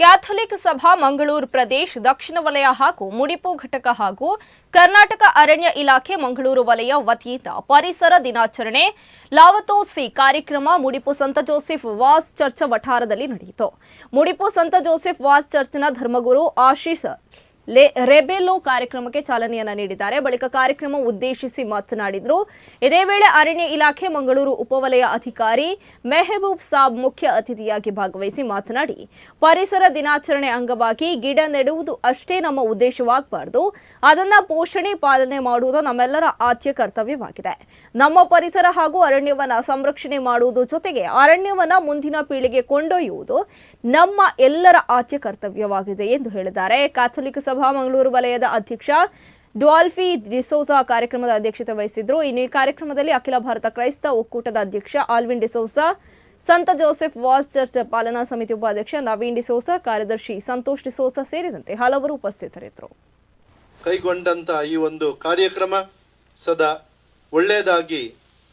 Catholic ಸಭಾ ಮಂಗಳೂರು ಪ್ರದೇಶ, ದಕ್ಷಿಣ ವಲಯ ಹಾಗೂ ಮುಡಿಪು ಘಟಕ ಹಾಗೂ ಕರ್ನಾಟಕ ಅರಣ್ಯ ಇಲಾಖೆ ಮಂಗಳೂರು ವಲಯ ವತಿಯಿಂದ ಪರಿಸರ ದಿನಾಚರಣೆ, ಲಾವತೋಸಿ ಕಾರ್ಯಕ್ರಮ, ಮುಡಿಪು ಸಂತ ಜೋಸೆಫ್ ವಾಸ್ ಚರ್ಚ್ ವಠಾರದಲ್ಲಿ ನಡೆಯಿತು. ಮುಡಿಪು ಸಂತ ಜೋಸೆಫ್ ವಾಸ್ ಚರ್ಚ್ನ ಧರ್ಮಗುರು ಆಶೀಸ್ ರೆಬೆಲೋ ಕಾರ್ಯಕ್ರಮಕ್ಕೆ ಚಾಲನೆಯನ್ನ ನೀಡಿದ್ದಾರೆ. ಬಳಿಕ ಕಾರ್ಯಕ್ರಮ ಉದ್ದೇಶಿಸಿ ಮಾತನಾಡಿದರು. ಇದೇ ವೇಳೆ ಅರಣ್ಯ ಇಲಾಖೆ ಮಂಗಳೂರು ಉಪವಲಯ ಅಧಿಕಾರಿ ಮೆಹಬೂಬ್ ಸಾಬ್ ಮುಖ್ಯ ಅತಿಥಿಯಾಗಿ ಭಾಗವಹಿಸಿ ಮಾತನಾಡಿ, ಪರಿಸರ ದಿನಾಚರಣೆ ಅಂಗವಾಗಿ ಗಿಡ ನೆಡುವುದು ಅಷ್ಟೇ ನಮ್ಮ ಉದ್ದೇಶವಾಗಬಾರದು. ಅದನ್ನ ಪೋಷಣೆ, ಪಾಲನೆ ಮಾಡುವುದು ನಮ್ಮೆಲ್ಲರ ಆದ್ಯ ಕರ್ತವ್ಯವಾಗಿದೆ. ನಮ್ಮ ಪರಿಸರ ಹಾಗೂ ಅರಣ್ಯವನ್ನ ಸಂರಕ್ಷಣೆ ಮಾಡುವುದು ಜೊತೆಗೆ ಅರಣ್ಯವನ್ನ ಮುಂದಿನ ಪೀಳಿಗೆ ಕೊಂಡೊಯ್ಯುವುದು ನಮ್ಮ ಎಲ್ಲರ ಆದ್ಯ ಕರ್ತವ್ಯವಾಗಿದೆ ಎಂದು ಹೇಳಿದ್ದಾರೆ. ಕ್ಯಾಥೋಲಿಕ್ ಸಭಾ ಮಂಗಳೂರು ವಲಯದ ಅಧ್ಯಕ್ಷ ಡ್ವಾಲ್ಫಿ ಡಿಸೋಸಾ ಕಾರ್ಯಕ್ರಮದ ಅಧ್ಯಕ್ಷತೆ ವಹಿಸಿದ್ರು. ಇನ್ನು ಈ ಕಾರ್ಯಕ್ರಮದಲ್ಲಿ ಅಖಿಲ ಭಾರತ ಕ್ರೈಸ್ತ ಒಕ್ಕೂಟದ ಅಧ್ಯಕ್ಷ ಆಲ್ವಿನ್ ಡಿಸೋಸಾ ಸಂತ ಜೋಸೆಫ್ ವಾಸ್ ಚರ್ಚ್ ಪಾಲನಾ ಸಮಿತಿ ಉಪಾಧ್ಯಕ್ಷ ನವೀನ್ ಡಿಸೋಸಾ ಕಾರ್ಯದರ್ಶಿ ಸಂತೋಷ್ ಡಿಸೋಸಾ ಸೇರಿದಂತೆ ಹಲವರು ಉಪಸ್ಥಿತರಿದ್ದರು. ಕೈಗೊಂಡಂತ ಈ ಒಂದು ಕಾರ್ಯಕ್ರಮ ಸದಾ ಒಳ್ಳೆಯದಾಗಿ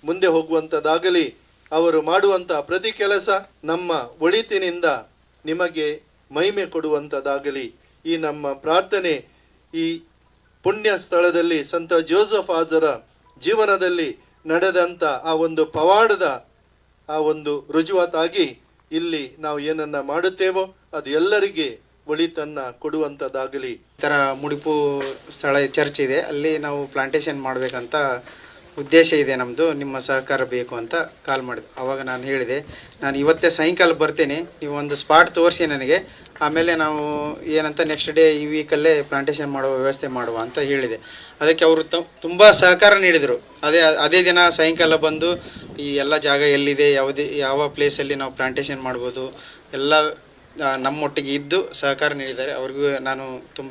ಮುಂದೆ ಹೋಗುವಂಥದ್ದಾಗಲಿ ಅವರು ಮಾಡುವಂಥ ಪ್ರತಿ ಕೆಲಸ ನಮ್ಮ ಒಳಿತಿನಿಂದ ನಿಮಗೆ ಮಹಿಮೆ ಕೊಡುವಂಥದ್ದಾಗಲಿ ಈ ನಮ್ಮ ಪ್ರಾರ್ಥನೆ ಈ ಪುಣ್ಯ ಸ್ಥಳದಲ್ಲಿ ಸಂತ ಜೋಸಫ್ ಆಜರ ಜೀವನದಲ್ಲಿ ನಡೆದಂಥ ಆ ಒಂದು ಪವಾಡದ ಆ ಒಂದು ರುಜುವಾತಾಗಿ ಇಲ್ಲಿ ನಾವು ಏನನ್ನ ಮಾಡುತ್ತೇವೋ ಅದು ಎಲ್ಲರಿಗೆ ಒಳಿತನ್ನ ಕೊಡುವಂಥದ್ದಾಗಲಿ ಈ ಥರ ಮುಡಿಪು ಸ್ಥಳ ಚರ್ಚ್ ಇದೆ. ಅಲ್ಲಿ ನಾವು ಪ್ಲಾಂಟೇಶನ್ ಮಾಡಬೇಕಂತ ಉದ್ದೇಶ ಇದೆ ನಮ್ಮದು ನಿಮ್ಮ ಸಹಕಾರ ಬೇಕು ಅಂತ ಕಾಲ್ ಮಾಡಿದೆ. ಆವಾಗ ನಾನು ಹೇಳಿದೆ, ನಾನು ಇವತ್ತೇ ಸಾಯಂಕಾಲ ಬರ್ತೀನಿ, ನೀವು ಒಂದು ಸ್ಪಾಟ್ ತೋರಿಸಿ ನನಗೆ, ಆಮೇಲೆ ನಾವು ಏನಂತ ನೆಕ್ಸ್ಟ್ ಡೇ ಈ ವೀಕಲ್ಲೇ ಪ್ಲಾಂಟೇಷನ್ ಮಾಡುವ ವ್ಯವಸ್ಥೆ ಮಾಡುವ ಅಂತ ಹೇಳಿದೆ. ಅದಕ್ಕೆ ಅವರು ತುಂಬ ಸಹಕಾರ ನೀಡಿದರು. ಅದೇ ಅದೇ ದಿನ ಸಾಯಂಕಾಲ ಬಂದು ಈ ಎಲ್ಲ ಜಾಗ ಎಲ್ಲಿದೆ, ಯಾವುದೇ, ಯಾವ ಪ್ಲೇಸಲ್ಲಿ ನಾವು ಪ್ಲಾಂಟೇಷನ್ ಮಾಡ್ಬೋದು, ಎಲ್ಲ ನಮ್ಮೊಟ್ಟಿಗೆ ಇದ್ದು ಸಹಕಾರ ನೀಡಿದ್ದಾರೆ. ಅವ್ರಿಗೂ ನಾನು ತುಂಬ